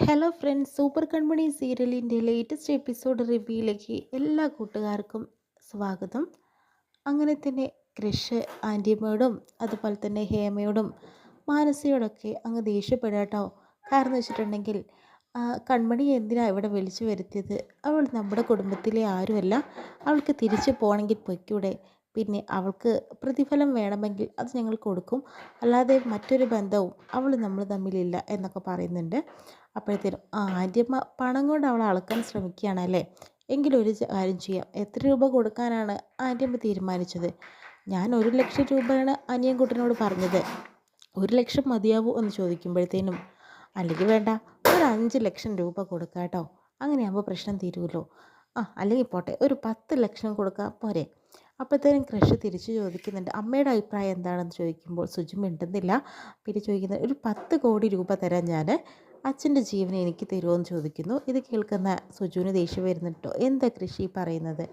Hello friends super കൺമണി സീരിയലിന്റെ latest episode റിവ്യൂയിലേക്ക് എല്ലാ കൂട്ടുകാർക്കും സ്വാഗതം. അങ്ങനെ തന്നെ കൃഷ് ആന്റിയമ്മയോടും അതുപോലെ തന്നെ ഹേമയോടും മാനസയോടൊക്കെ അങ്ങ് ദേഷ്യപ്പെടാട്ടോ കാരണം വെച്ചിട്ടുണ്ടെങ്കിൽ കൺമണി എന്തിനാണ് ഇവിടെ വിളിച്ചു വരുത്തിയത്? അവൾ നമ്മുടെ കുടുംബത്തിലെ ആരുമല്ല. അവൾക്ക് തിരിച്ചു പോകണമെങ്കിൽ പൊയ്ക്കൂടെ. പിന്നെ അവൾക്ക് പ്രതിഫലം വേണമെങ്കിൽ അത് ഞങ്ങൾ കൊടുക്കും. അല്ലാതെ മറ്റൊരു ബന്ധവും അവൾ നമ്മൾ തമ്മിലില്ല എന്നൊക്കെ പറയുന്നുണ്ട്. അപ്പോഴത്തേനും ആദ്യം പണം കൊണ്ട് അവൾ അളക്കാൻ എങ്കിലും ഒരു കാര്യം ചെയ്യാം. എത്ര രൂപ കൊടുക്കാനാണ് ആദ്യം തീരുമാനിച്ചത്? ഞാൻ ഒരു ലക്ഷം രൂപയാണ് അനിയൻകുട്ടനോട് പറഞ്ഞത്. ഒരു ലക്ഷം മതിയാവൂ എന്ന് ചോദിക്കുമ്പോഴത്തേനും അല്ലെങ്കിൽ വേണ്ട ഒരു അഞ്ച് ലക്ഷം രൂപ കൊടുക്കാം കേട്ടോ അങ്ങനെയാകുമ്പോൾ പ്രശ്നം തീരുമല്ലോ ആ അല്ലെങ്കിൽ പോട്ടെ ഒരു പത്ത് ലക്ഷം കൊടുക്കാം പോരെ. അപ്പോഴത്തേനും കൃഷി തിരിച്ചു ചോദിക്കുന്നുണ്ട് അമ്മയുടെ അഭിപ്രായം എന്താണെന്ന് ചോദിക്കുമ്പോൾ സുജി മിണ്ടുന്നില്ല. പിന്നെ ചോദിക്കുന്നത് ഒരു പത്ത് കോടി രൂപ തരാൻ ഞാൻ അച്ഛന്റെ ജീവൻ എനിക്ക് തരുമോ എന്ന് ചോദിക്കുന്നു. ഇത് കേൾക്കുന്ന സുജുവിന് ദേഷ്യം വരുന്നുണ്ടോ? എന്താ കൃഷി പറയുന്നത്?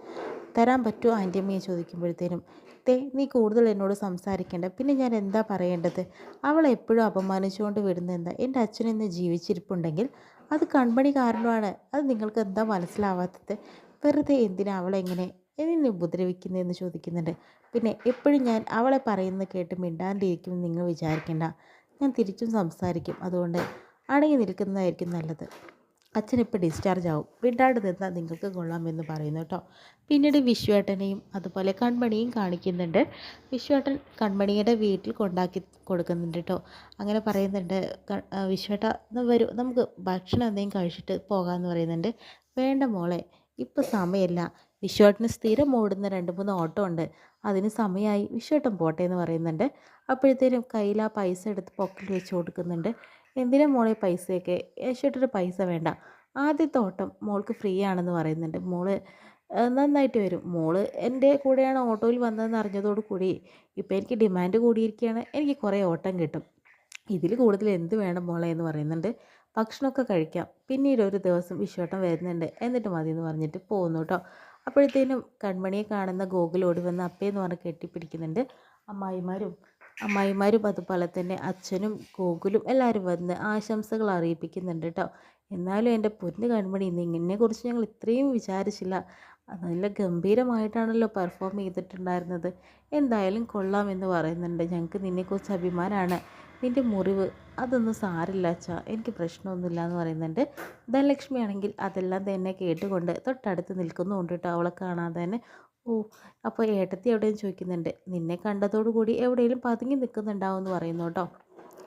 തരാൻ പറ്റുമോ? ആന്റിയമ്മയെ ചോദിക്കുമ്പോഴത്തേനും തേ നീ കൂടുതൽ എന്നോട് സംസാരിക്കേണ്ട. പിന്നെ ഞാൻ എന്താ പറയേണ്ടത്? അവളെ എപ്പോഴും അപമാനിച്ചുകൊണ്ട് വിടുന്നത് എന്താ? എന്റെ അച്ഛൻ ഇന്ന് ജീവിച്ചിരിപ്പുണ്ടെങ്കിൽ അത് കൺമണി കാരണമാണ്. അത് നിങ്ങൾക്ക് എന്താ മനസ്സിലാവാത്തത്? വെറുതെ എന്തിനാ അവളെങ്ങനെ എന്നെ ഉപദ്രവിക്കുന്നതെന്ന് ചോദിക്കുന്നുണ്ട്. പിന്നെ എപ്പോഴും ഞാൻ അവളെ പറയുന്നത് കേട്ട് മിണ്ടാണ്ടിരിക്കുമെന്ന് നിങ്ങൾ വിചാരിക്കേണ്ട. ഞാൻ തിരിച്ചും സംസാരിക്കും. അതുകൊണ്ട് അടങ്ങി നിൽക്കുന്നതായിരിക്കും നല്ലത്. അച്ഛൻ ഇപ്പോൾ ഡിസ്ചാർജ് ആവും. വിടാണ്ട് നിന്നാൽ നിങ്ങൾക്ക് കൊള്ളാം എന്ന് പറയുന്നു കേട്ടോ. പിന്നീട് വിശ്വേട്ടനെയും അതുപോലെ കൺമണിയും കാണിക്കുന്നുണ്ട്. വിശ്വേട്ടൻ കൺമണിയുടെ വീട്ടിൽ കൊണ്ടാക്കി കൊടുക്കുന്നുണ്ട് കേട്ടോ. അങ്ങനെ പറയുന്നുണ്ട് വിശ്വേട്ട വരൂ. നമുക്ക് ഭക്ഷണം എന്തെങ്കിലും കഴിച്ചിട്ട് പോകാമെന്ന് പറയുന്നുണ്ട്. വേണ്ട മോളെ ഇപ്പോൾ സമയമില്ല. വിശ്വേട്ടന് സ്ഥിരം ഓടുന്ന രണ്ട് മൂന്ന് ഓട്ടോ ഉണ്ട്. അതിന് സമയമായി വിശ്വേട്ടൻ പോട്ടെ എന്ന് പറയുന്നുണ്ട്. അപ്പോഴത്തേനും കയ്യിൽ ആ പൈസ എടുത്ത് പോക്കറ്റിൽ വെച്ച് കൊടുക്കുന്നുണ്ട്. എന്തിനാ മോളെ പൈസയൊക്കെ? യേശുട്ടൊരു പൈസ വേണ്ട. ആദ്യത്തെ ഓട്ടം മോൾക്ക് ഫ്രീ ആണെന്ന് പറയുന്നുണ്ട്. മോൾ നന്നായിട്ട് വരും. മോൾ എന്റെ കൂടെയാണ് ഓട്ടോയിൽ വന്നതെന്ന് അറിഞ്ഞതോട് കൂടി ഇപ്പോൾ എനിക്ക് ഡിമാൻഡ് കൂടിയിരിക്കുകയാണ്. എനിക്ക് കുറേ ഓട്ടം കിട്ടും. ഇതിൽ കൂടുതൽ എന്ത് വേണം മോളെ എന്ന് പറയുന്നുണ്ട്. ഭക്ഷണമൊക്കെ കഴിക്കാം. പിന്നീട് ഒരു ദിവസം വിശ്വട്ടം വരുന്നുണ്ട്. എന്നിട്ട് മതി എന്ന് പറഞ്ഞിട്ട് പോകുന്നു കേട്ടോ. അപ്പോഴത്തേനും കൺമണിയെ കാണുന്ന ഗോകുൽ വന്ന് അപ്പേന്ന് പറഞ്ഞ് കെട്ടിപ്പിടിക്കുന്നുണ്ട്. അമ്മായിമാരും അമ്മായിമാരും അതുപോലെ തന്നെ അച്ഛനും ഗോകുലും എല്ലാവരും വന്ന് ആശംസകൾ അറിയിപ്പിക്കുന്നുണ്ട് കേട്ടോ എന്നാലും എന്റെ പൊന്ന് കൺമണി നിന്നെക്കുറിച്ച് ഞങ്ങൾ ഇത്രയും വിചാരിച്ചില്ല. നല്ല ഗംഭീരമായിട്ടാണല്ലോ പെർഫോം ചെയ്തിട്ടുണ്ടായിരുന്നത്. എന്തായാലും കൊള്ളാം എന്ന് പറയുന്നുണ്ട്. ഞങ്ങൾക്ക് നിന്നെക്കുറിച്ച് അഭിമാനമാണ് നിന്റെ മുറിവ് അതൊന്നും സാരില്ല അച്ഛാ. എനിക്ക് പ്രശ്നമൊന്നുമില്ല എന്ന് പറയുന്നുണ്ട്. ധനലക്ഷ്മി ആണെങ്കിൽ അതെല്ലാം തന്നെ കേട്ടുകൊണ്ട് തൊട്ടടുത്ത് നിൽക്കുന്നുണ്ട് കേട്ടോ അവളെ കാണാതെ തന്നെ ഓ അപ്പോൾ ഏട്ടത്തി എവിടെയും ചോദിക്കുന്നുണ്ട്. നിന്നെ കണ്ടതോടുകൂടി എവിടെയെങ്കിലും പതുങ്ങി നിൽക്കുന്നുണ്ടാവും എന്ന് പറയുന്നു കേട്ടോ.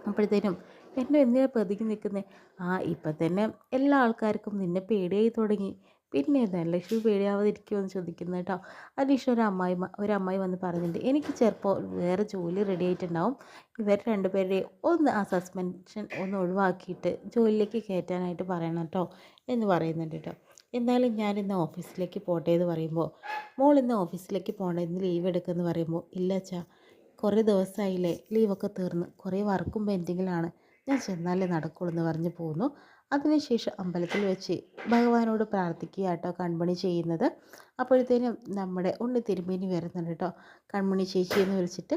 അപ്പോഴത്തേനും എന്നെ എന്തിനാ പതുങ്ങി നിൽക്കുന്നത് ആ ഇപ്പം തന്നെ എല്ലാ ആൾക്കാർക്കും നിന്നെ പേടിയായി തുടങ്ങി. പിന്നെ ധനലക്ഷ്മി പേടിയാവാതിരിക്കുമോ എന്ന് ചോദിക്കുന്നു കേട്ടോ. അതിനുശേഷം ഒരു അമ്മായി ഒരു അമ്മായി വന്ന് പറഞ്ഞിട്ടുണ്ട്. എനിക്ക് ചിലപ്പോൾ വേറെ ജോലി റെഡി ആയിട്ടുണ്ടാവും. ഇവർ രണ്ടുപേരുടെയും ഒന്ന് ആ സസ്പെൻഷൻ ഒന്ന് ഒഴിവാക്കിയിട്ട് ജോലിയിലേക്ക് കയറ്റാനായിട്ട് പറയണം കേട്ടോ എന്ന് പറയുന്നുണ്ട് കേട്ടോ. എന്തായാലും ഞാൻ ഇന്ന് ഓഫീസിലേക്ക് പോട്ടെ എന്ന് പറയുമ്പോൾ മോൾ ഇന്ന് ഓഫീസിലേക്ക് പോകണം ഇന്ന് ലീവ് എടുക്കുമെന്ന് പറയുമ്പോൾ ഇല്ല അച്ഛാ കുറേ ദിവസമായില്ലേ ലീവൊക്കെ തീർന്ന് കുറേ വർക്കും പെൻഡിങ്ങിലാണ് ഞാൻ ചെന്നാലേ നടക്കുള്ളൂ എന്ന് പറഞ്ഞ് പോകുന്നു അതിനുശേഷം അമ്പലത്തിൽ വെച്ച് ഭഗവാനോട് പ്രാർത്ഥിക്കുക കേട്ടോ കൺമണി ചെയ്യുന്നത്. അപ്പോഴത്തേനും നമ്മുടെ ഉണ്ണി തിരുമേനി വരുന്നുണ്ട് കേട്ടോ. കൺമണി ചേച്ചി എന്ന് വിളിച്ചിട്ട്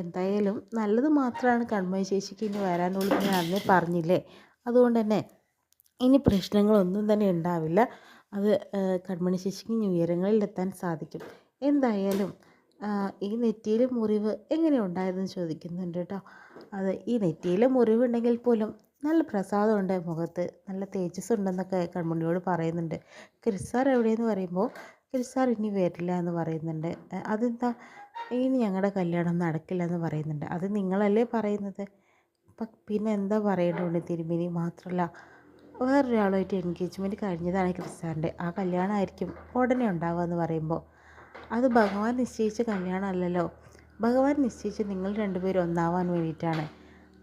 എന്തായാലും നല്ലത് മാത്രമാണ് കൺമണി ചേച്ചിക്ക് ഇനി വരാനുള്ളൂ എന്ന് ഞാൻ അന്നേ പറഞ്ഞില്ലേ? അതുകൊണ്ട് തന്നെ ഇനി പ്രശ്നങ്ങളൊന്നും തന്നെ ഉണ്ടാവില്ല. അത് കൺമണി ചേച്ചിക്ക് ഇനി ഉയരങ്ങളിലെത്താൻ സാധിക്കും. എന്തായാലും ഈ നെറ്റിയിലെ മുറിവ് എങ്ങനെ ഉണ്ടായതെന്ന് ചോദിക്കുന്നുണ്ട് കേട്ടോ അത് ഈ നെറ്റിയിലെ മുറിവുണ്ടെങ്കിൽ പോലും നല്ല പ്രസാദമുണ്ട് മുഖത്ത്. നല്ല തേജസ് ഉണ്ടെന്നൊക്കെ കൺമണിയോട് പറയുന്നുണ്ട്. ക്രിസാർ എവിടെയെന്ന് പറയുമ്പോൾ ക്രിസാർ ഇനി വരില്ല എന്ന് പറയുന്നുണ്ട്. "എ, അതെന്താ? ഇനി ഞങ്ങളുടെ കല്യാണം നടക്കില്ല എന്ന് പറയുന്നുണ്ട്. അത് നിങ്ങളല്ലേ പറയുന്നത്? അപ്പം പിന്നെ എന്താ പറയേണ്ടതുണ്ട് തിരുമിനി? മാത്രമല്ല വേറൊരാളുമായിട്ട് എൻഗേജ്മെന്റ് കഴിഞ്ഞതാണ് ക്രിസ്താന്റെ ആ കല്യാണമായിരിക്കും ഉടനെ ഉണ്ടാവുക എന്ന് പറയുമ്പോൾ. അത് ഭഗവാൻ നിശ്ചയിച്ച കല്യാണമല്ലല്ലോ. ഭഗവാൻ നിശ്ചയിച്ച് നിങ്ങൾ രണ്ടുപേരും ഒന്നാവാൻ വേണ്ടിയിട്ടാണ്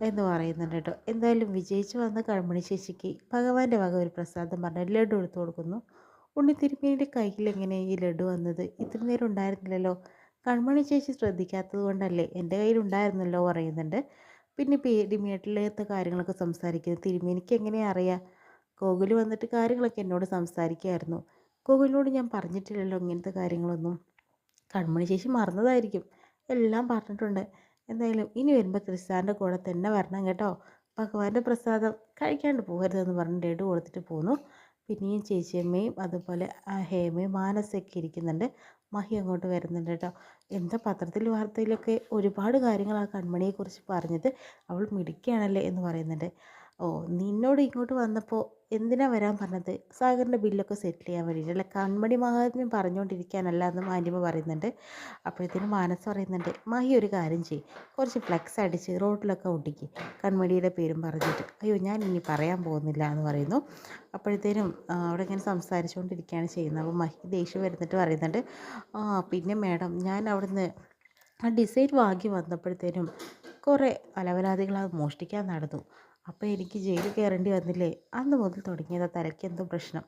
എന്ന് പറയുന്നുണ്ട് കേട്ടോ. എന്തായാലും വിജയിച്ച് വന്ന കൺമണി ചേച്ചിക്ക് ഭഗവാന്റെ വക ഒരു പ്രസാദം പറഞ്ഞ് ലഡു എടുത്തു കൊടുക്കുന്നു. ഉണ്ണി തിരുമേനിയുടെ കയ്യിൽ എങ്ങനെ ഈ ലഡു വന്നത്? ഇത്ര നേരം ഉണ്ടായിരുന്നില്ലല്ലോ. കൺമണി ചേച്ചി ശ്രദ്ധിക്കാത്തത് കൊണ്ടല്ലേ എന്റെ കയ്യിൽ ഉണ്ടായിരുന്നല്ലോ പറയുന്നുണ്ട്. പിന്നെ പേടിമേട്ടിലത്തെ കാര്യങ്ങളൊക്കെ സംസാരിക്കുന്നത് തിരുമേനിക്ക് എങ്ങനെയാണ് അറിയാം? ഗോകുൽ വന്നിട്ട് കാര്യങ്ങളൊക്കെ എന്നോട് സംസാരിക്കുമായിരുന്നു ഗോകുലിനോട് ഞാൻ പറഞ്ഞിട്ടില്ലല്ലോ ഇങ്ങനത്തെ കാര്യങ്ങളൊന്നും. കൺമണി ചേച്ചി മറന്നതായിരിക്കും. എല്ലാം പറഞ്ഞിട്ടുണ്ട്. എന്തായാലും ഇനി വരുമ്പോൾ ക്രിസ്താന്റെ കൂടെ തന്നെ വരണം കേട്ടോ. ഭഗവാന്റെ പ്രസാദം കഴിക്കാണ്ട് പോകരുതെന്ന് പറഞ്ഞ് ലഡു കൊടുത്തിട്ട് പോന്നു. പിന്നെയും ചേച്ചിയമ്മയും അതുപോലെ ഹേമയും മാനസൊക്കെ ഇരിക്കുന്നുണ്ട്. മഹി അങ്ങോട്ട് വരുന്നുണ്ട് കേട്ടോ. എന്താ പത്രത്തിൽ വാർത്തയിലൊക്കെ ഒരുപാട് കാര്യങ്ങൾ ആ കൺമണിയെക്കുറിച്ച് പറഞ്ഞത് അവൾ മിടുക്കിയാണല്ലേ എന്ന് പറയുന്നുണ്ട്. ഓ നിന്നോട് ഇങ്ങോട്ട് വന്നപ്പോൾ എന്തിനാ വരാൻ പറഞ്ഞത്? സാഗറിന്റെ ബില്ലൊക്കെ സെറ്റിൽ ചെയ്യാൻ വേണ്ടിയിട്ട് അല്ല? കൺമണി മഹാത്മ്യം പറഞ്ഞുകൊണ്ടിരിക്കാനല്ല എന്ന് മാന്യമ പറയുന്നുണ്ട്. അപ്പോഴത്തേനും മാനസ് പറയുന്നുണ്ട് മഹി ഒരു കാര്യം ചെയ്യും. കുറച്ച് ഫ്ലെക്സ് അടിച്ച് റോഡിലൊക്കെ ഒട്ടിക്ക് കൺമണിയുടെ പേരും പറഞ്ഞിട്ട്. അയ്യോ ഞാൻ ഇനി പറയാൻ പോകുന്നില്ല എന്ന് പറയുന്നു. അപ്പോഴത്തേനും അവിടെ ഇങ്ങനെ സംസാരിച്ചുകൊണ്ടിരിക്കുകയാണ് ചെയ്യുന്നത്. അപ്പോൾ മഹി ദേഷ്യം വരുന്നിട്ട് പറയുന്നുണ്ട് ആ പിന്നെ മാഡം ഞാൻ അവിടുന്ന് ആ ഡിസൈൻ വാങ്ങി വന്നപ്പോഴത്തേനും കുറേ അലവലാദികൾ അത് മോഷ്ടിക്കാൻ നടന്നു. അപ്പോൾ എനിക്ക് ജയിലിൽ കയറേണ്ടി വന്നില്ലേ? അന്ന് മുതൽ തുടങ്ങിയതാ തലയ്ക്ക് എന്തോ പ്രശ്നം.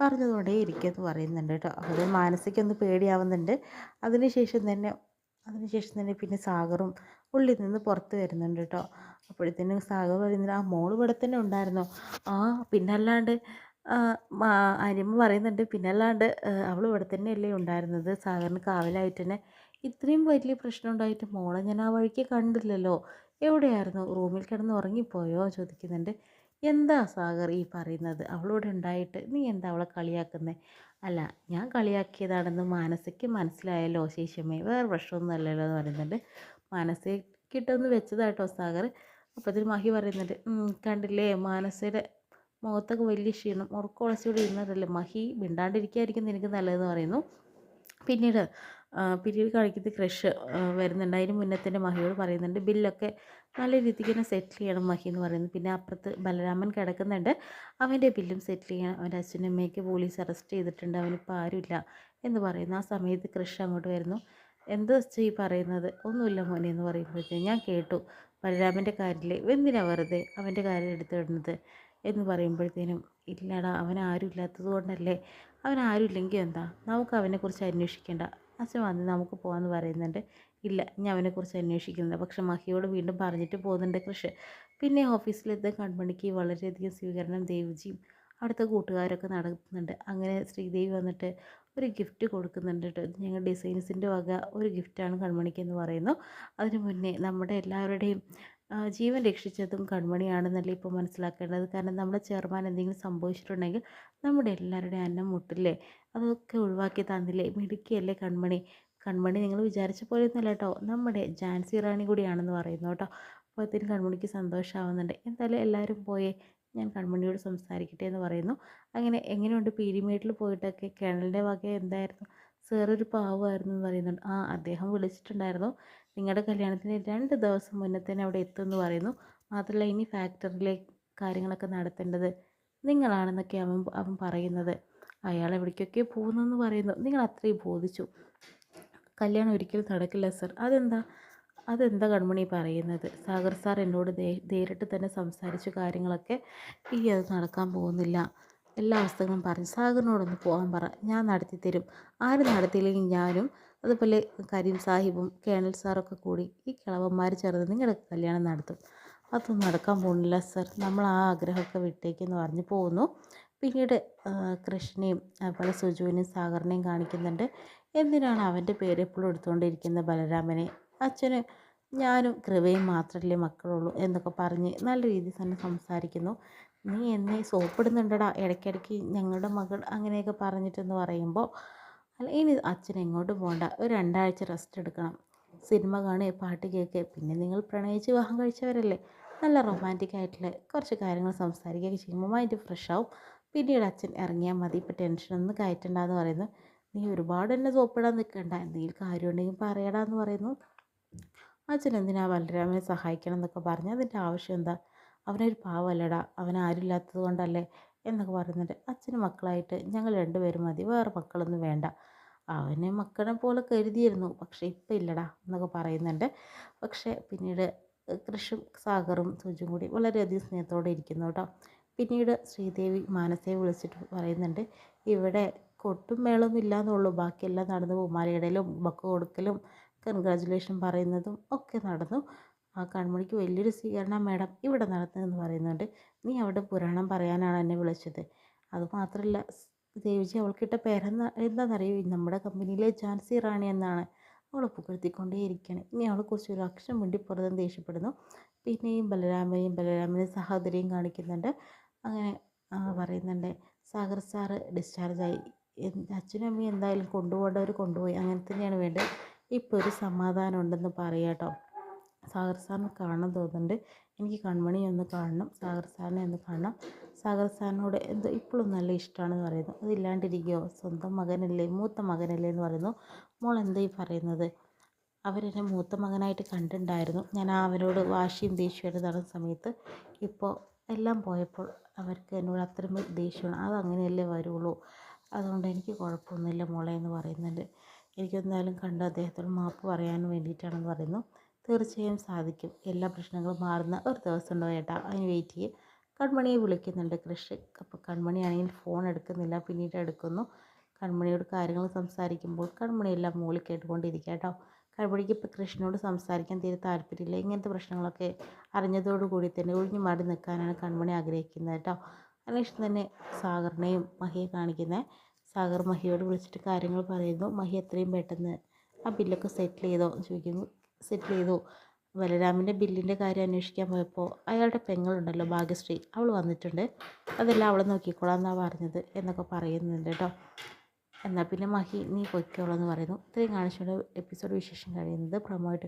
പറഞ്ഞതുകൊണ്ടേ ഇരിക്കുമെന്ന് പറയുന്നുണ്ട് കേട്ടോ. അത് മാനസികൊന്ന് പേടിയാവുന്നുണ്ട്. അതിനുശേഷം തന്നെ അതിനുശേഷം തന്നെ പിന്നെ സാഗറും ഉള്ളിൽ നിന്ന് പുറത്ത് വരുന്നുണ്ട് കേട്ടോ. അപ്പോഴത്തേനും സാഗർ പറയുന്നത് ആ മോൾ ഇവിടെ തന്നെ ഉണ്ടായിരുന്നു? ആ പിന്നല്ലാണ്ട് അനിയമ്മ പറയുന്നുണ്ട് പിന്നല്ലാണ്ട് അവൾ ഇവിടെ തന്നെയല്ലേ ഉണ്ടായിരുന്നത്. സാഗറിന് കാവലായിട്ട് തന്നെ ഇത്രയും വലിയ പ്രശ്നം ഉണ്ടായിട്ട് മോളെ ഞാൻ ആ വഴിക്ക് കണ്ടില്ലല്ലോ. എവിടെയായിരുന്നു? റൂമിൽ കിടന്ന് ഉറങ്ങിപ്പോയോ? ചോദിക്കുന്നുണ്ട്. എന്താ സാഗർ ഈ പറയുന്നത്? അവളോട് ഉണ്ടായിട്ട് നീ എന്താ അവളെ കളിയാക്കുന്നത് അല്ല ഞാൻ കളിയാക്കിയതാണെന്ന് മാനസയ്ക്ക് മനസ്സിലായല്ലോ ശേഷമേ. വേറെ പ്രശ്നമൊന്നും അല്ലല്ലോ എന്ന് പറയുന്നുണ്ട്. മാനസയ്ക്കിട്ടൊന്ന് വെച്ചതാട്ടോ സാഗർ. അപ്പോൾ അപ്പോഴത്തേന് മഹി പറയുന്നുണ്ട് കണ്ടില്ലേ? മാനസയുടെ മുഖത്തൊക്കെ വലിയ ക്ഷീണം. ഉറക്കുളച്ചൂടെ ഇരുന്നതല്ലേ മഹി മിണ്ടാണ്ടിരിക്കായിരിക്കും നിനക്ക് നല്ലതെന്ന് പറയുന്നു. പിന്നീട് പിന്നീട് കളിക്കുന്ന ക്രഷ് വരുന്നുണ്ട്. അതിന് മുന്നേ തന്നെ മഹിയോട് പറയുന്നുണ്ട് ബില്ലൊക്കെ നല്ല രീതിക്ക് തന്നെ സെറ്റിൽ ചെയ്യണം മഹി എന്ന് പറയുന്നത് പിന്നെ അപ്പുറത്ത് ബലരാമൻ കിടക്കുന്നുണ്ട്. അവന്റെ ബില്ലും സെറ്റിൽ ചെയ്യണം. അവന്റെ അച്ഛനും അമ്മയൊക്കെ പോലീസ് അറസ്റ്റ് ചെയ്തിട്ടുണ്ട്. അവനിപ്പോൾ ആരുമില്ല എന്ന് പറയുന്നു. ആ സമയത്ത് ക്രഷ് അങ്ങോട്ട് വരുന്നു. എന്താ ഈ പറയുന്നത്? ഒന്നുമില്ല മോനെ എന്ന് പറയുമ്പോഴത്തേക്കും ഞാൻ കേട്ടു ബലരാമന്റെ കാര്യത്തിൽ എന്തിനാ വെറുതെ അവന്റെ കാര്യം എടുത്തിടുന്നത്? എന്ന് പറയുമ്പോഴത്തേനും ഇല്ലടാ അവൻ ആരും ഇല്ലാത്തത് കൊണ്ടല്ലേ? അവൻ ആരും ഇല്ലെങ്കിൽ എന്താ? നമുക്ക് അവനെക്കുറിച്ച് അന്വേഷിക്കേണ്ട. അച്ഛൻ വന്ന് നമുക്ക് പോകാമെന്ന് പറയുന്നുണ്ട്. ഇല്ല ഞാൻ അവനെക്കുറിച്ച് അന്വേഷിക്കുന്നില്ല. പക്ഷെ മഹിയോട് വീണ്ടും പറഞ്ഞിട്ട് പോകുന്നുണ്ട് കൃഷ്. പിന്നെ ഓഫീസിലെത്തുന്ന കൺമണിക്ക് വളരെയധികം സ്വീകരണം ദേവ്ജിയും അവിടുത്തെ കൂട്ടുകാരൊക്കെ നടക്കുന്നുണ്ട്. അങ്ങനെ ശ്രീദേവി വന്നിട്ട് ഒരു ഗിഫ്റ്റ് കൊടുക്കുന്നുണ്ട് കേട്ടോ. ഞങ്ങൾ ഡിസൈൻസിന്റെ വക ഒരു ഗിഫ്റ്റാണ് കൺമണിക്ക് എന്ന് പറയുന്നു. അതിന് മുന്നേ നമ്മുടെ എല്ലാവരുടെയും ജീവൻ രക്ഷിച്ചതും കൺമണിയാണെന്നല്ലേ ഇപ്പോൾ മനസ്സിലാക്കേണ്ടത്. കാരണം നമ്മുടെ ചെയർമാൻ എന്തെങ്കിലും സംഭവിച്ചിട്ടുണ്ടെങ്കിൽ നമ്മുടെ എല്ലാവരുടെയും അന്നം മുട്ടില്ലേ? അതൊക്കെ ഒഴിവാക്കി തന്നില്ലേ? മിടുക്കിയല്ലേ കൺമണി? കൺമണി നിങ്ങൾ വിചാരിച്ച പോലെ ഒന്നുമല്ല കേട്ടോ. നമ്മുടെ ജാൻസി റാണി കൂടിയാണെന്ന് പറയുന്നു കേട്ടോ. അപ്പോഴത്തേനും കൺമണിക്ക് സന്തോഷമാവുന്നുണ്ട്. എന്തായാലും എല്ലാവരും പോയേ ഞാൻ കൺമണിയോട് സംസാരിക്കട്ടെ എന്ന് പറയുന്നു. അങ്ങനെ എങ്ങനെയുണ്ട്? പീരിമേട്ടിൽ പോയിട്ടൊക്കെ കേണലിന്റെ വക എന്തായിരുന്നു? സാറൊരു പാവമായിരുന്നു എന്ന് പറയുന്നുണ്ട്. ആ അദ്ദേഹം വിളിച്ചിട്ടുണ്ടായിരുന്നു. നിങ്ങളുടെ കല്യാണത്തിന് രണ്ട് ദിവസം മുന്നേ തന്നെ അവിടെ എത്തുമെന്ന് പറയുന്നു. മാത്രമല്ല ഇനി ഫാക്ടറിയിലെ കാര്യങ്ങളൊക്കെ നടത്തേണ്ടത് നിങ്ങളാണെന്നൊക്കെ അവൻ അവൻ പറയുന്നത്. അയാൾ എവിടേക്കൊക്കെ പോകുന്നെന്ന് പറയുന്നു. നിങ്ങൾ അത്രയും ബോധിച്ചു. കല്യാണം ഒരിക്കലും നടക്കില്ല സർ. അതെന്താ? അതെന്താ കൺമണി പറയുന്നത്? സാഗർ സാർ എന്നോട് നേരിട്ട് തന്നെ സംസാരിച്ച കാര്യങ്ങളൊക്കെ. ഈ അത് നടക്കാൻ പോകുന്നില്ല. എല്ലാ അവസ്ഥകളും പറഞ്ഞ്. സാഗറിനോടൊന്ന് പോകാൻ പറ. ഞാൻ നടത്തി തരും. ആരും നടത്തിയില്ലെങ്കിൽ ഞാനും അതുപോലെ കരീം സാഹിബും കേണൽ സാറൊക്കെ കൂടി ഈ കിളവന്മാർ ചേർന്ന് നിങ്ങളുടെ കല്യാണം നടത്തും. അതൊന്നും നടക്കാൻ പോകുന്നില്ല സർ. നമ്മൾ ആ ആഗ്രഹമൊക്കെ വിട്ടേക്കെന്ന് പറഞ്ഞ് പോകുന്നു പിന്നീട് കൃഷ്ണനെയും അതുപോലെ സുജുവിനെയും സാഗറിനെയും കാണിക്കുന്നുണ്ട്. എന്തിനാണ് അവന്റെ പേര് എപ്പോഴും എടുത്തുകൊണ്ടിരിക്കുന്ന ബലരാമനെ? അച്ഛന് ഞാനും കൃപയും മാത്രമല്ലേ മക്കളുള്ളൂ എന്നൊക്കെ പറഞ്ഞ് നല്ല രീതിയിൽ തന്നെ സംസാരിക്കുന്നു. നീ എന്നെ സോപ്പിടുന്നുണ്ടടാ ഇടയ്ക്കിടയ്ക്ക് ഞങ്ങളുടെ മകൾ അങ്ങനെയൊക്കെ പറഞ്ഞിട്ടെന്ന് പറയുമ്പോൾ അല്ല ഇനി അച്ഛൻ എങ്ങോട്ടും പോകണ്ട ഒരു രണ്ടാഴ്ച റെസ്റ്റ് എടുക്കണം. സിനിമ കാണുക പാട്ട് കേൾക്കുക പിന്നെ നിങ്ങൾ പ്രണയിച്ച് വിവാഹം കഴിച്ചവരല്ലേ? നല്ല റൊമാന്റിക് ആയിട്ടുള്ള കുറച്ച് കാര്യങ്ങൾ സംസാരിക്കുകയൊക്കെ ചെയ്യുമ്പോൾ മൈൻഡ് ഫ്രഷ് ആവും. പിന്നീട് അച്ഛൻ ഇറങ്ങിയാൽ മതി ഇപ്പോൾ ടെൻഷനൊന്നും കയറ്റണ്ടെന്ന് പറയുന്നു. നീ ഒരുപാട് എന്നെ സോപ്പിടാൻ നിൽക്കണ്ട എന്തെങ്കിലും കാര്യമുണ്ടെങ്കിൽ പറയടാന്ന് പറയുന്നു. അച്ഛൻ എന്തിനാ ബലരാമനെ സഹായിക്കണം എന്നൊക്കെ പറഞ്ഞ് അതിന്റെ ആവശ്യം എന്താ? അവനൊരു പാവമല്ലടാ അവൻ ആരുമില്ലാത്തത് കൊണ്ടല്ലേ എന്നൊക്കെ പറയുന്നുണ്ട്. അച്ഛനും മക്കളായിട്ട് ഞങ്ങൾ രണ്ടുപേരും മതി വേറെ മക്കളൊന്നും വേണ്ട. അവനെ മക്കളെ പോലെ കരുതിയിരുന്നു പക്ഷേ ഇപ്പം ഇല്ലടാ എന്നൊക്കെ പറയുന്നുണ്ട്. പക്ഷേ പിന്നീട് കൃഷും സാഗറും സുജും കൂടി വളരെയധികം സ്നേഹത്തോടെ ഇരിക്കുന്നു കേട്ടോ. പിന്നീട് ശ്രീദേവി മാനസയെ വിളിച്ചിട്ട് പറയുന്നുണ്ട് ഇവിടെ കൊട്ടും മേളൊന്നും ഇല്ലാന്നുള്ളൂ ബാക്കിയെല്ലാം നടന്നു. പൂമാലയിടലും ബക്ക് കൊടുക്കലും കൺഗ്രാജുലേഷൻ പറയുന്നതും ഒക്കെ നടന്നു. ആ കൺമണിക്ക് വലിയൊരു സ്വീകരണം മേഡം ഇവിടെ നടത്തുന്നതെന്ന് പറയുന്നുണ്ട്. നീ അവിടെ പുരാണം പറയാനാണ് എന്നെ വിളിച്ചത്. അതുമാത്രമല്ല ദേവിജി അവൾക്കിട്ട പേരെന്ന എന്താണെന്നറിയോ നമ്മുടെ കമ്പനിയിലെ ജാൻസി റാണി എന്നാണ്. അവളെ പുകഴ്ത്തിക്കൊണ്ടേ ഇരിക്കുകയാണ് ഇനി അവളെക്കുറിച്ച് ഒരു അക്ഷം വേണ്ടി പുറത്തും ദേഷ്യപ്പെടുന്നു. പിന്നെയും ബലരാമനെയും ബലരാമനെ സഹോദരിയും കാണിക്കുന്നുണ്ട്. അങ്ങനെ പറയുന്നുണ്ട്. സാഗർ സാറ് ഡിസ്ചാർജായി. അച്ഛനും അമ്മയും എന്തായാലും കൊണ്ടുപോകേണ്ടവർ കൊണ്ടുപോയി. അങ്ങനെ തന്നെയാണ് വേണ്ടത്. ഇപ്പോൾ ഒരു സമാധാനം ഉണ്ടെന്ന് പറയാം കേട്ടോ സാഗർ സാറിനെ കാണണം തോന്നുന്നുണ്ട്. എനിക്ക് കൺമണി ഒന്ന് കാണണം സാഗർ സാറിനെ ഒന്ന് കാണണം. സാഗർ സാറിനോട് എന്തോ ഇപ്പോഴും നല്ല ഇഷ്ടമാണെന്ന് പറയുന്നു. അതില്ലാണ്ടിരിക്കുകയോ സ്വന്തം മകനല്ലേ? മൂത്ത മകനല്ലേ എന്ന് പറയുന്നു. മോൾ എന്താ ഈ പറയുന്നത്? അവരെന്നെ മൂത്ത മകനായിട്ട് കണ്ടിട്ടുണ്ടായിരുന്നു. ഞാൻ അവരോട് വാശിയും ദേഷ്യമായിട്ട് നടന്ന സമയത്ത് ഇപ്പോൾ എല്ലാം പോയപ്പോൾ അവർക്ക് എന്നോട് അത്രയും ദേഷ്യമാണ്. അതങ്ങനെയല്ലേ വരുള്ളൂ? അതുകൊണ്ട് എനിക്ക് കുഴപ്പമൊന്നുമില്ല മോളെ എന്ന് പറയുന്നുണ്ട്. എനിക്കെന്തായാലും കണ്ട് അദ്ദേഹത്തോട് മാപ്പ് പറയാൻ വേണ്ടിയിട്ടാണെന്ന് പറയുന്നു. തീർച്ചയായും സാധിക്കും. എല്ലാ പ്രശ്നങ്ങളും മാറുന്ന ഒരു ദിവസം ഉണ്ടോ ചേട്ടാ അതിന് വെയിറ്റ് ചെയ്യും. കൺമണിയെ വിളിക്കുന്നുണ്ട് കൃഷി. അപ്പോൾ കൺമണിയാണെങ്കിൽ ഫോൺ എടുക്കുന്നില്ല. പിന്നീട് എടുക്കുന്നു. കൺമണിയോട് കാര്യങ്ങൾ സംസാരിക്കുമ്പോൾ കൺമണിയെല്ലാം മൂളി കേട്ടുകൊണ്ടിരിക്കുക കേട്ടോ. കൺമണിക്ക് ഇപ്പോൾ കൃഷ്ണനോട് സംസാരിക്കാൻ തീരെ താല്പര്യമില്ല. ഇങ്ങനത്തെ പ്രശ്നങ്ങളൊക്കെ അറിഞ്ഞതോടുകൂടി തന്നെ ഒഴിഞ്ഞു മാറി നിൽക്കാനാണ് കൺമണി ആഗ്രഹിക്കുന്നത് കേട്ടോ. അതിനുശേഷം തന്നെ സാഗറിനെയും മഹിയെ കാണിക്കുന്നത് സാഗർ മഹിയോട് വിളിച്ചിട്ട് കാര്യങ്ങൾ പറയുന്നു. മഹി എത്രയും പെട്ടെന്ന് ആ ബില്ലൊക്കെ സെറ്റിൽ ചെയ്തോ ചോദിക്കുന്നു. സെറ്റിൽ ചെയ്തു. ബലരാമിന്റെ ബില്ലിന്റെ കാര്യം അന്വേഷിക്കാൻ പോയപ്പോൾ അയാളുടെ പെങ്ങളുണ്ടല്ലോ ഭാഗ്യശ്രീ. അവൾ വന്നിട്ടുണ്ട്. അതെല്ലാം അവളെ നോക്കിക്കോളാം എന്നാണ് പറഞ്ഞത് എന്നൊക്കെ പറയുന്നുണ്ട് കേട്ടോ എന്നാൽ പിന്നെ മഹി നീ പൊയ്ക്കോളെന്ന് പറയുന്നു. ഇത്രയും കാണിച്ചുകൊണ്ട് എപ്പിസോഡ് വിശേഷം കഴിയുന്നത് പ്രമോ ആയിട്ട്